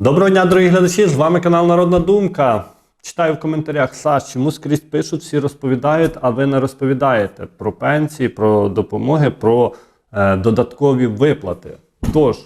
Доброго дня, дорогі глядачі! З вами канал Народна Думка. Читаю в коментарях Саш, чому скрізь пишуть, всі розповідають, а ви не розповідаєте про пенсії, про допомоги, про е, додаткові виплати. Тож,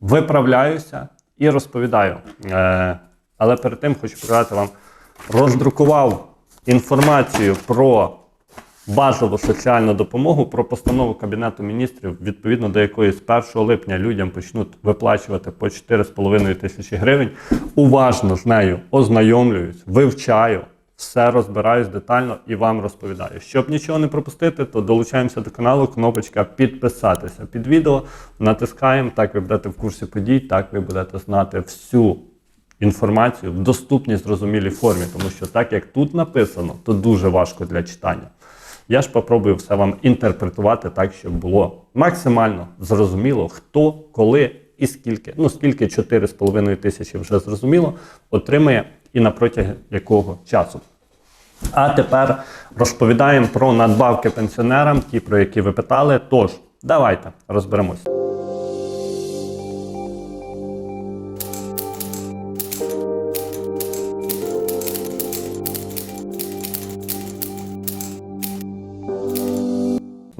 виправляюся і розповідаю. Е, але перед тим хочу показати вам, роздрукував інформацію про базову соціальну допомогу про постанову Кабінету міністрів, відповідно до якої з 1 липня людям почнуть виплачувати по 4,5 тисячі гривень. Уважно з нею ознайомлююсь, вивчаю, все розбираюсь детально і вам розповідаю. Щоб нічого не пропустити, то долучаємося до каналу, кнопочка підписатися під відео, натискаємо, так ви будете в курсі подій, так ви будете знати всю інформацію в доступній зрозумілій формі, тому що так як тут написано, то дуже важко для читання. Я ж попробую все вам інтерпретувати так, щоб було максимально зрозуміло, хто, коли і скільки. Ну, скільки 4,5 тисячі вже зрозуміло, отримає і на протяги якого часу. А тепер розповідаємо про надбавки пенсіонерам, ті, про які ви питали. Тож, давайте розберемось.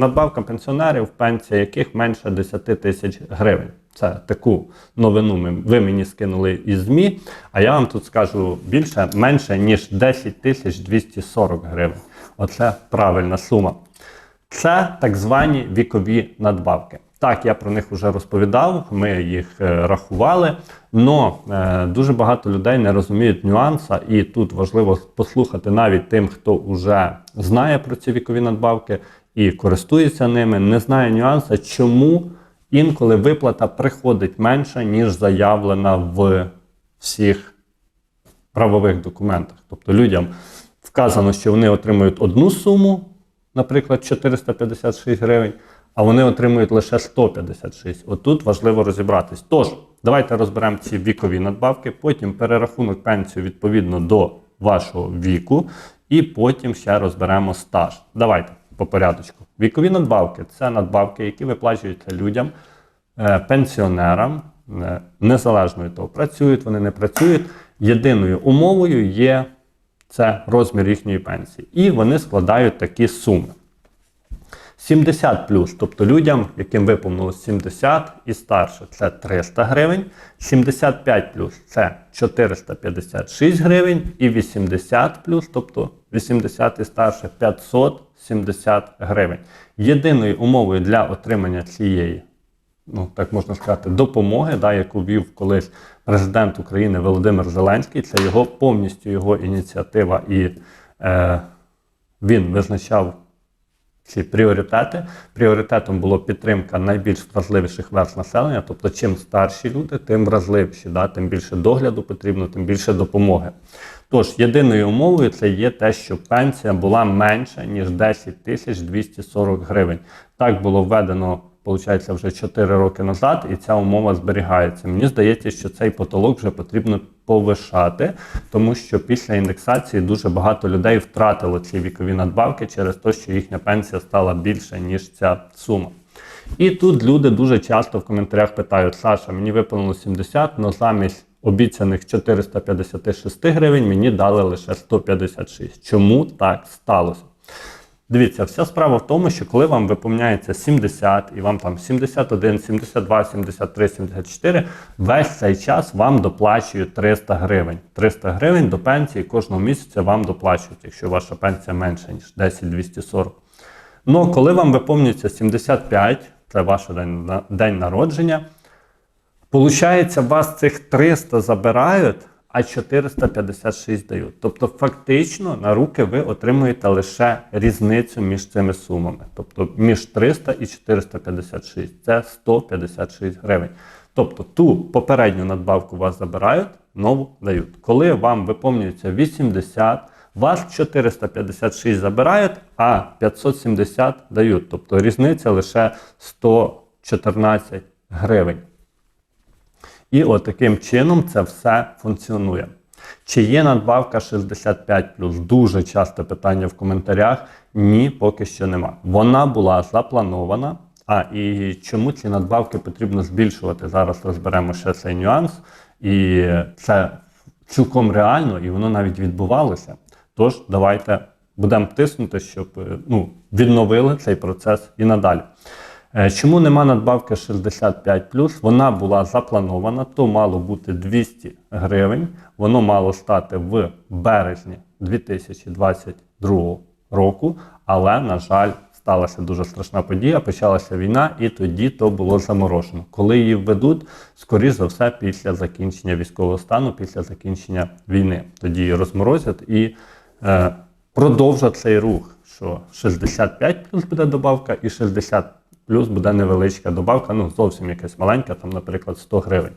Надбавка пенсіонерів, пенсія яких менше 10 тисяч гривень. Це таку новину ви мені скинули із ЗМІ, а я вам тут скажу більше, менше, ніж 10 тисяч 240 гривень. Оце правильна сума. Це так звані вікові надбавки. Так, я про них вже розповідав, ми їх е, рахували, але дуже багато людей не розуміють нюанса, і тут важливо послухати навіть тим, хто вже знає про ці вікові надбавки і користується ними, не знає нюанса, чому інколи виплата приходить менше, ніж заявлена в всіх правових документах. Тобто людям вказано, що вони отримують одну суму, наприклад, 456 гривень, а вони отримують лише 156. Отут важливо розібратись. Тож, давайте розберемо ці вікові надбавки, потім перерахунок пенсії відповідно до вашого віку, і потім ще розберемо стаж. Давайте по порядочку. Вікові надбавки це надбавки, які виплачуються людям, е, пенсіонерам, е, незалежно від того, працюють вони, не працюють. Єдиною умовою є це розмір їхньої пенсії. І вони складають такі суми. 70 плюс, тобто людям, яким виповнилось 70 і старше, це 300 гривень. 75 плюс це 456 гривень. І 80 плюс, тобто 80 і старше 570 гривень. Єдиною умовою для отримання цієї, ну так можна сказати, допомоги, да, яку вів колись президент України Володимир Зеленський, це його повністю його ініціатива, і е, він визначав ці пріоритети. Пріоритетом було підтримка найбільш вразливіших верст населення, тобто чим старші люди, тим вразливіші, да, тим більше догляду потрібно, тим більше допомоги. Тож, єдиною умовою це є те, що пенсія була менша, ніж 10 тисяч 240 гривень. Так було введено, виходить, вже 4 роки назад, і ця умова зберігається. Мені здається, що цей потолок вже потрібно повишати, тому що після індексації дуже багато людей втратило ці вікові надбавки через те, що їхня пенсія стала більше, ніж ця сума. І тут люди дуже часто в коментарях питають: Саша, мені виповнило 70, але замість обіцяних 456 гривень мені дали лише 156. Чому так сталося? Дивіться, вся справа в тому, що коли вам виповняється 70 і вам там 71, 72, 73, 74, весь цей час вам доплачують 300 гривень. 300 гривень до пенсії кожного місяця вам доплачують, якщо ваша пенсія менша, ніж 10 240. Ну, коли вам виповнюється 75, це ваш день, день народження, Получається, вас цих 300 забирають, а 456 дають. Тобто, фактично на руки ви отримуєте лише різницю між цими сумами. Тобто між 300 і 456 це 156 гривень. Тобто ту попередню надбавку вас забирають, нову дають. Коли вам виповнюється 80, вас 456 забирають, а 570 дають. Тобто різниця лише 114 гривень. І от таким чином це все функціонує. Чи є надбавка 65 Дуже часто питання в коментарях. Ні, поки що нема. Вона була запланована. А і чому ці надбавки потрібно збільшувати? Зараз розберемо ще цей нюанс. І це цілком реально, і воно навіть відбувалося. Тож давайте будемо тиснути, щоб е, ну, відновили цей процес і надалі. Е, Чому нема надбавки 65 Вона була запланована, то мало бути 200 гривень. Воно мало стати в березні 2022 року, але, на жаль, сталася дуже страшна подія, почалася війна, і тоді то було заморожено. Коли її введуть, скоріш за все, після закінчення військового стану, після закінчення війни. Тоді її розморозять і е, продовжать цей рух, що 65 плюс буде добавка, і 60 плюс буде невеличка добавка, ну зовсім якась маленька, там, наприклад, 100 гривень.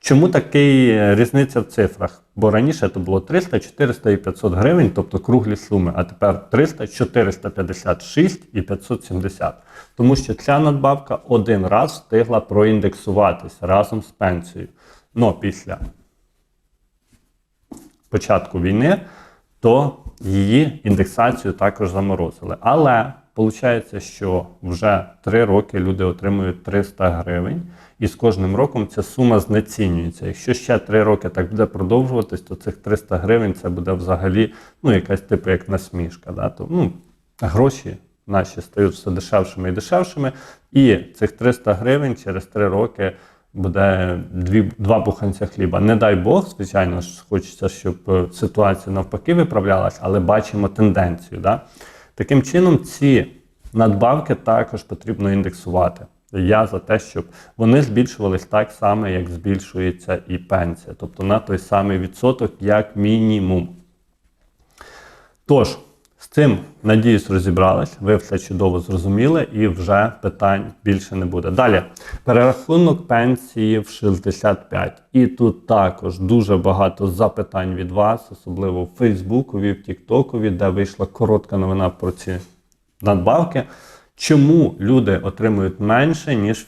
Чому такий е, різниця в цифрах? Бо раніше це було 300, 400 і 500 гривень, тобто круглі суми, а тепер 300, 456 і 570. Тому що ця надбавка один раз встигла проіндексуватися разом з пенсією. Ну, після початку війни, то її індексацію також заморозили. Але виходить, що вже 3 роки люди отримують 300 гривень, і з кожним роком ця сума знецінюється. Якщо ще 3 роки так буде продовжуватись, то цих 300 гривень це буде взагалі ну, якась типу як насмішка. Да? То, ну, гроші наші стають все дешевшими і дешевшими, і цих 300 гривень через 3 роки буде дві, два буханця хліба. Не дай Бог, звичайно ж, хочеться, щоб е, ситуація навпаки виправлялась, але бачимо тенденцію. Да? Таким чином, ці надбавки також потрібно індексувати. Я за те, щоб вони збільшувались так само, як збільшується і пенсія, тобто на той самий відсоток, як мінімум. Тож, з цим, надіюсь, розібрались, ви все чудово зрозуміли і вже питань більше не буде. Далі, перерахунок пенсії в 65. І тут також дуже багато запитань від вас, особливо в Фейсбукові, в Тіктокові, де вийшла коротка новина про ці надбавки. Чому люди отримують менше, ніж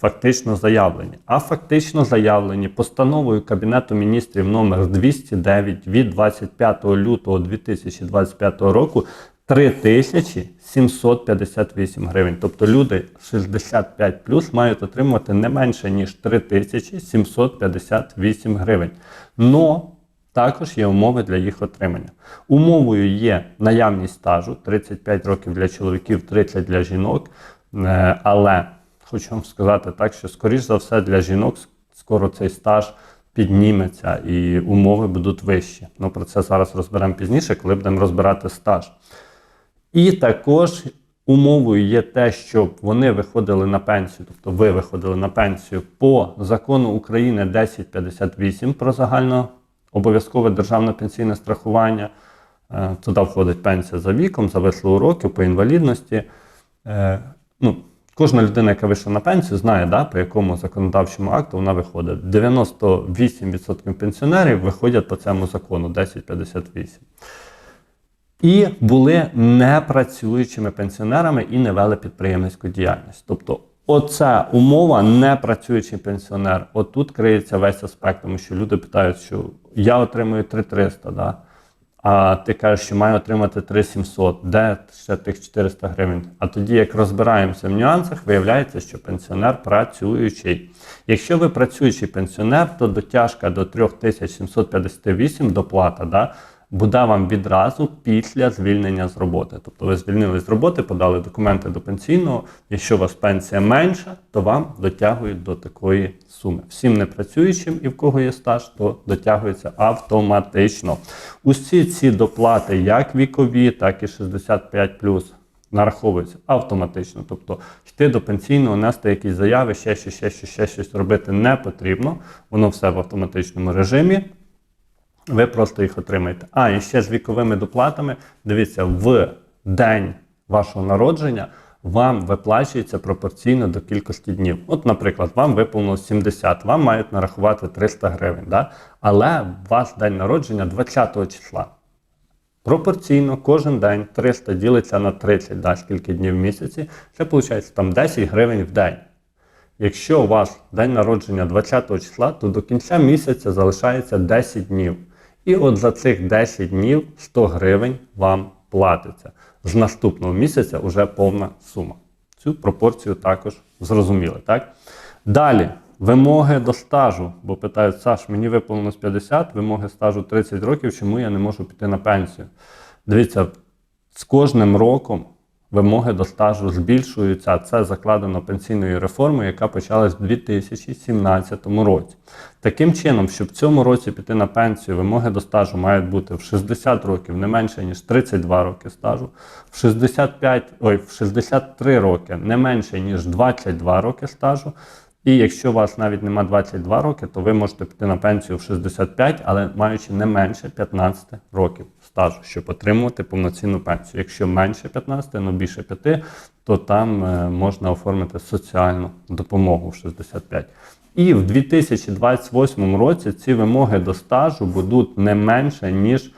фактично заявлені? А фактично заявлені постановою Кабінету міністрів номер 209 від 25 лютого 2025 року 3758 гривень. Тобто люди 65 плюс мають отримувати не менше, ніж 3758 гривень. Но також є умови для їх отримання. Умовою є наявність стажу 35 років для чоловіків, 30 для жінок. Е, Але хочу вам сказати так, що скоріш за все для жінок скоро цей стаж підніметься і умови будуть вищі. Ну про це зараз розберемо пізніше, коли будемо розбирати стаж. І також умовою є те, щоб вони виходили на пенсію, тобто ви виходили на пенсію по закону України 1058 про загально обов'язкове державне пенсійне страхування. Е, Туди входить пенсія за віком, за вислугу років, по інвалідності. Е, Ну, кожна людина, яка вийшла на пенсію, знає, да, по якому законодавчому акту вона виходить. 98% пенсіонерів виходять по цьому закону 1058 і були непрацюючими пенсіонерами і не вели підприємницьку діяльність. Тобто, оця умова непрацюючий пенсіонер. Отут криється весь аспект, тому що люди питають, що я отримую 3300, да? а ти кажеш, що маю отримати 3700, де ще тих 400 гривень. А тоді, як розбираємося в нюансах, виявляється, що пенсіонер працюючий. Якщо ви працюючий пенсіонер, то дотяжка до 3758 доплата. Да? Буде вам відразу після звільнення з роботи. Тобто ви звільнились з роботи, подали документи до пенсійного. Якщо у вас пенсія менша, то вам дотягують до такої суми. Всім непрацюючим і в кого є стаж, то дотягується автоматично. Усі ці доплати, як вікові, так і 65 нараховуються автоматично. Тобто йти до пенсійного, нести якісь заяви, ще щось, ще щось, ще щось робити не потрібно. Воно все в автоматичному режимі. Ви просто їх отримаєте. А, і ще з віковими доплатами. Дивіться, в день вашого народження вам виплачується пропорційно до кількості днів. От, наприклад, вам виповнилось 70, вам мають нарахувати 300 гривень. Да? Але у вас день народження 20 числа. Пропорційно кожен день 300 ділиться на 30, да, скільки днів в місяці. Це виходить там 10 гривень в день. Якщо у вас день народження 20 числа, то до кінця місяця залишається 10 днів. І от за цих 10 днів 100 гривень вам платиться. З наступного місяця вже повна сума. Цю пропорцію також зрозуміли. Так? Далі Вимоги до стажу. Бо питають, Саш, мені виповнилось 50, вимоги стажу 30 років, чому я не можу піти на пенсію? Дивіться, з кожним роком вимоги до стажу збільшуються. Це закладено пенсійною реформою, яка почалась в 2017 році. Таким чином, щоб в цьому році піти на пенсію, вимоги до стажу мають бути в 60 років не менше ніж 32 роки стажу, в 65, ой, в 63 роки не менше ніж 22 роки стажу. І якщо у вас навіть нема 22 роки, то ви можете піти на пенсію в 65, але маючи не менше 15 років стажу, щоб отримувати повноцінну пенсію. Якщо менше 15, ну більше 5, то там е, можна оформити соціальну допомогу в 65. І в 2028 році ці вимоги до стажу будуть не менше, ніж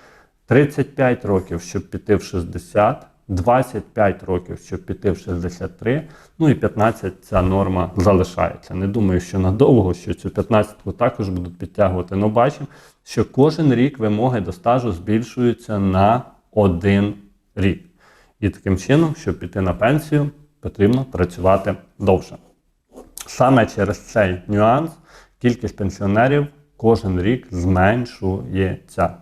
35 років, щоб піти в 60, 25 років, щоб піти в 63, ну і 15 ця норма залишається. Не думаю, що надовго, що цю 15-ку також будуть підтягувати. але бачимо, що кожен рік вимоги до стажу збільшуються на один рік. І таким чином, щоб піти на пенсію, потрібно працювати довше. Саме через цей нюанс кількість пенсіонерів кожен рік зменшується.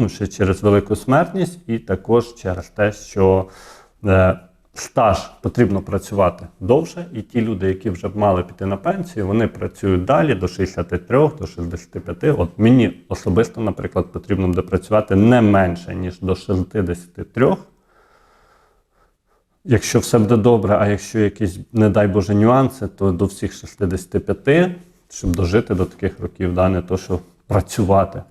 Ну, ще через велику смертність, і також через те, що е, стаж потрібно працювати довше, і ті люди, які вже мали піти на пенсію, вони працюють далі до 63, до 65. От мені особисто, наприклад, потрібно буде працювати не менше, ніж до 63. Якщо все буде добре, а якщо якісь, не дай Боже, нюанси, то до всіх 65, щоб дожити до таких років, да, не то, що працювати.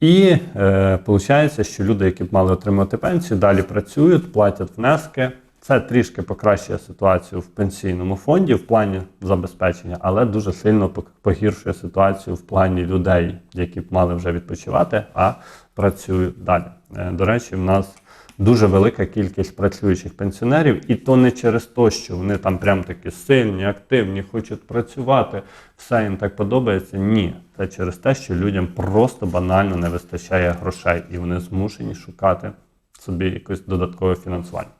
І е, виходить, що люди, які б мали отримати пенсію, далі працюють, платять внески. Це трішки покращує ситуацію в пенсійному фонді в плані забезпечення, але дуже сильно погіршує ситуацію в плані людей, які б мали вже відпочивати, а працюють далі. Е, До речі, в нас дуже велика кількість працюючих пенсіонерів, і то не через те, що вони там прям такі сильні, активні, хочуть працювати, все їм так подобається. Ні, це через те, що людям просто банально не вистачає грошей, і вони змушені шукати собі якесь додаткове фінансування.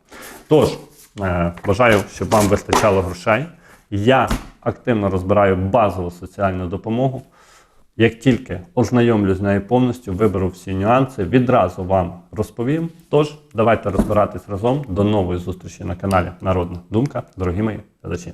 Тож, е, бажаю, щоб вам вистачало грошей. Я активно розбираю базову соціальну допомогу. Як тільки ознайомлюсь з нею повністю, виберу всі нюанси, відразу вам розповім. Тож, давайте розбиратись разом. До нової зустрічі на каналі Народна Думка, дорогі мої глядачі.